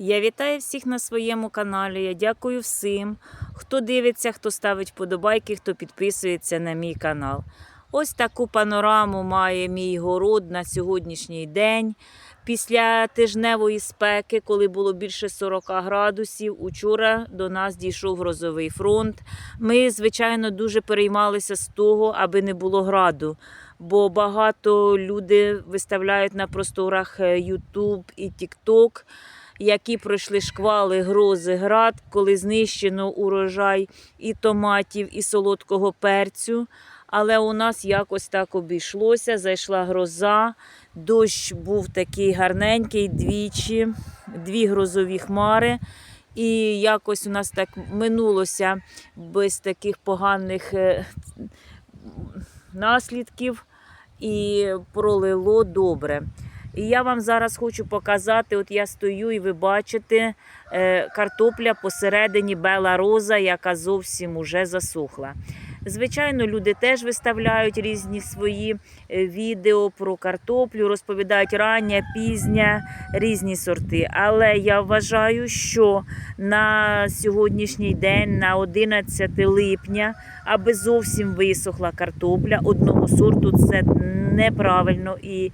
Я вітаю всіх на своєму каналі. Я дякую всім, хто дивиться, хто ставить вподобайки, хто підписується на мій канал. Ось таку панораму має мій город на сьогоднішній день. Після тижневої спеки, коли було більше 40 градусів, учора до нас дійшов грозовий фронт. Ми, звичайно, дуже переймалися з того, аби не було граду. Бо багато люди виставляють на просторах е, YouTube і TikTok, які пройшли шквали, грози, град, коли знищено урожай і томатів, і солодкого перцю. Але у нас якось так обійшлося. Зайшла гроза, дощ був такий гарненький двічі, дві грозові хмари. І якось у нас так минулося без таких поганих е, наслідків і пролило добре. І я вам зараз хочу показати: от я стою, і ви бачите картопля посередині бела роза, яка зовсім уже засохла. Звичайно, люди теж виставляють різні свої е, відео про картоплю, розповідають рання, пізня, різні сорти. Але я вважаю, що на сьогоднішній день, на 11 липня, аби зовсім висохла картопля одного сорту, це неправильно і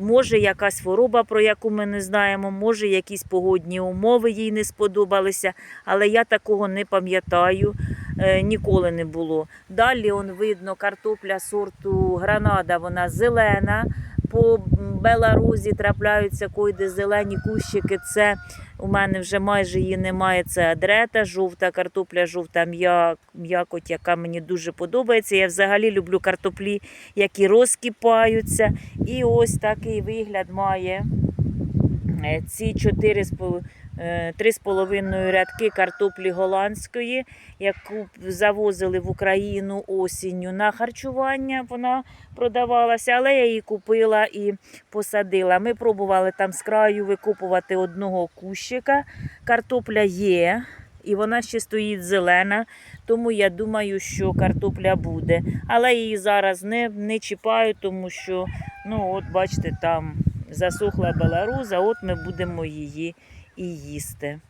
може якась хвороба, про яку ми не знаємо, може якісь погодні умови їй не сподобалися, але я такого не пам'ятаю, е, ніколи не було. Далі он видно картопля сорту гранада, вона зелена. По Беларусі трапляються койде зелені кущики. Це у мене вже майже її немає. Це адрета, жовта картопля, жовта м'я- м'якоть, яка мені дуже подобається. Я взагалі люблю картоплі, які розкипаються. І ось такий вигляд має ці 4 з пол- е, три з половиною рядки картоплі голландської, яку завозили в Україну осінню на харчування. Вона продавалася, але я її купила і посадила. Ми пробували там з краю викопувати одного кущика. Картопля є. І вона ще стоїть зелена, тому я думаю, що картопля буде. Але її зараз не, не чіпаю, тому що, ну, от бачите, там засохла беларуза, от ми будемо її і їсти.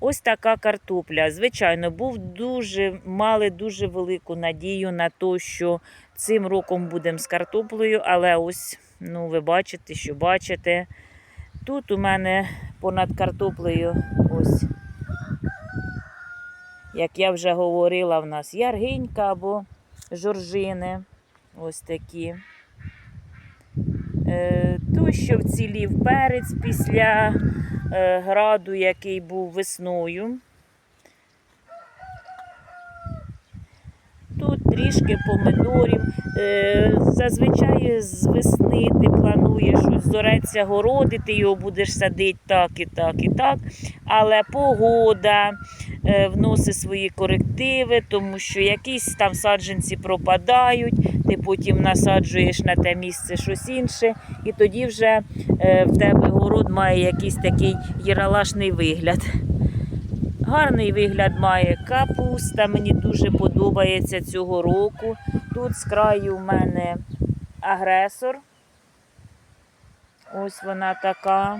Ось така картопля. Звичайно, був дуже, мали дуже велику надію на те, що цим роком будемо з картоплею, але ось, ну, ви бачите, що бачите. Тут у мене понад картоплею ось як я вже говорила, в нас яргинька або жоржини. Ось такі. Що вцілів перець після е, граду, який був весною. Тут трішки помидорів. Е, зазвичай з весни ти плануєш зореться городи, ти його будеш садити так і так і так. Але погода вносить свої корективи, тому що якісь там саджанці пропадають, ти потім насаджуєш на те місце щось інше, і тоді вже е, в тебе город має якийсь такий яралашний вигляд. Гарний вигляд має капуста, мені дуже подобається цього року. Тут з краю в мене агресор. Ось вона така.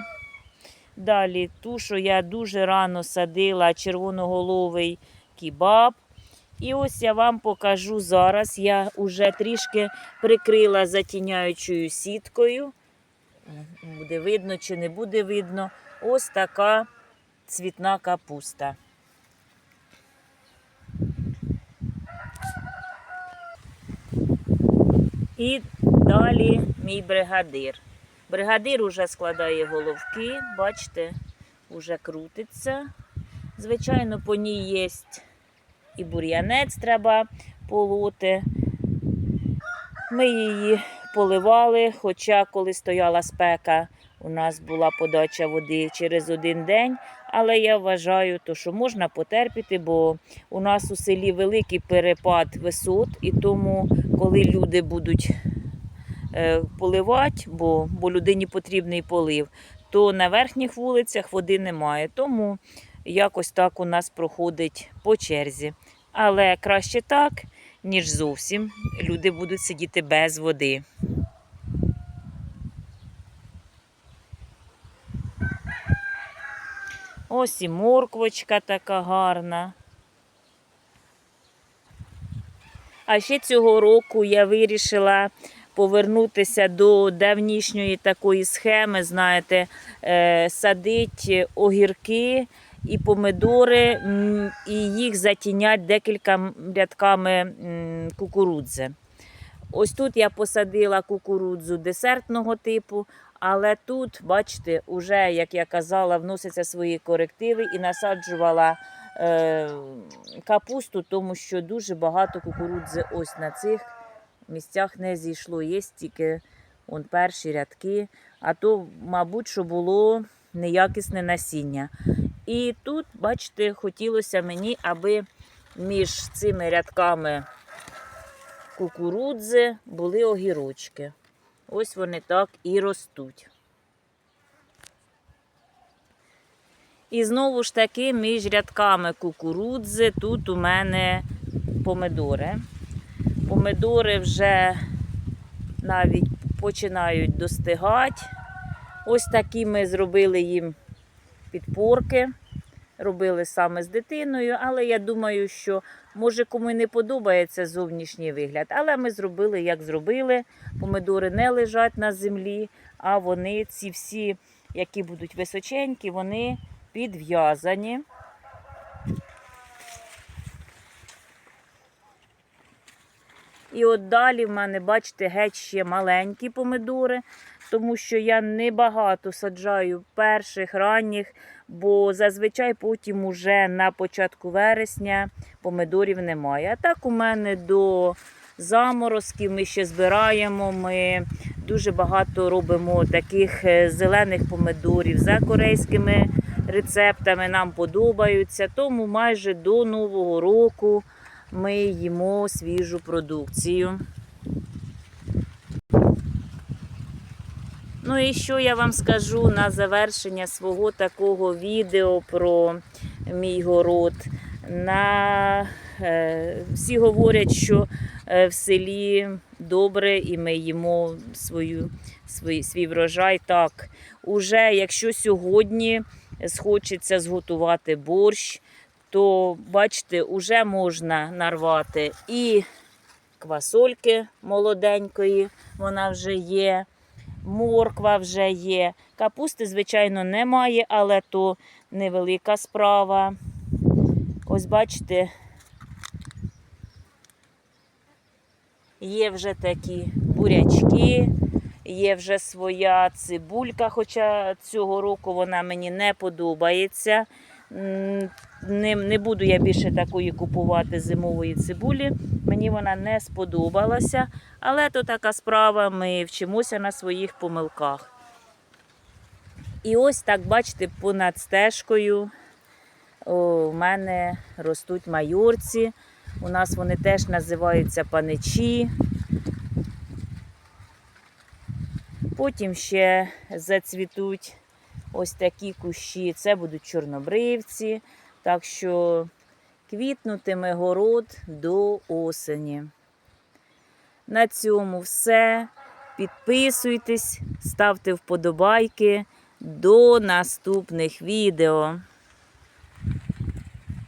Далі ту, що я дуже рано садила, червоноголовий кібаб. І ось я вам покажу зараз. Я вже трішки прикрила затіняючою сіткою. Буде видно чи не буде видно. Ось така цвітна капуста. І далі мій бригадир. Бригадир уже складає головки, бачите, уже крутиться. Звичайно, по ній є і бур'янець треба полоти. Ми її поливали, хоча коли стояла спека, у нас була подача води через один день. Але я вважаю, то, що можна потерпіти, бо у нас у селі великий перепад висот, і тому, коли люди будуть поливати, бо, бо людині потрібний полив, то на верхніх вулицях води немає. Тому якось так у нас проходить по черзі. Але краще так, ніж зовсім люди будуть сидіти без води. Ось і морквочка така гарна. А ще цього року я вирішила повернутися до давнішньої такої схеми, знаєте, е, садить огірки і помидори, і їх затінять декілька рядками кукурудзи. Ось тут я посадила кукурудзу десертного типу, але тут, бачите, уже, як я казала, вносяться свої корективи і насаджувала е, капусту, тому що дуже багато кукурудзи ось на цих місцях не зійшло. Є тільки он, перші рядки, а то, мабуть, що було неякісне насіння. І тут, бачите, хотілося мені, аби між цими рядками кукурудзи були огірочки. Ось вони так і ростуть. І знову ж таки, між рядками кукурудзи тут у мене помидори. Помидори вже навіть починають достигати. Ось такі ми зробили їм підпорки. Робили саме з дитиною, але я думаю, що може кому й не подобається зовнішній вигляд. Але ми зробили, як зробили. Помидори не лежать на землі, а вони, ці всі, які будуть височенькі, вони підв'язані. І от далі в мене, бачите, геть ще маленькі помидори, тому що я небагато саджаю перших, ранніх, бо зазвичай потім уже на початку вересня помидорів немає. А так у мене до заморозків ми ще збираємо. Ми дуже багато робимо таких е, зелених помидорів за корейськими рецептами. Нам подобаються. Тому майже до Нового року ми їмо свіжу продукцію. Ну і що я вам скажу на завершення свого такого відео про мій город. На, е, всі говорять, що е, в селі добре і ми їмо свою, свій, свій врожай. Так, уже якщо сьогодні схочеться зготувати борщ, то бачите, вже можна нарвати і квасольки молоденької, вона вже є, морква вже є. Капусти, звичайно, немає, але то невелика справа. Ось бачите, є вже такі бурячки, є вже своя цибулька, хоча цього року вона мені не подобається. Не, не буду я більше такої купувати зимової цибулі. Мені вона не сподобалася, але то така справа, ми вчимося на своїх помилках. І ось так, бачите, понад стежкою у мене ростуть майорці. У нас вони теж називаються паничі. Потім ще зацвітуть ось такі кущі. Це будуть чорнобривці. Так що квітнутиме город до осені. На цьому все. Підписуйтесь, ставте вподобайки. До наступних відео.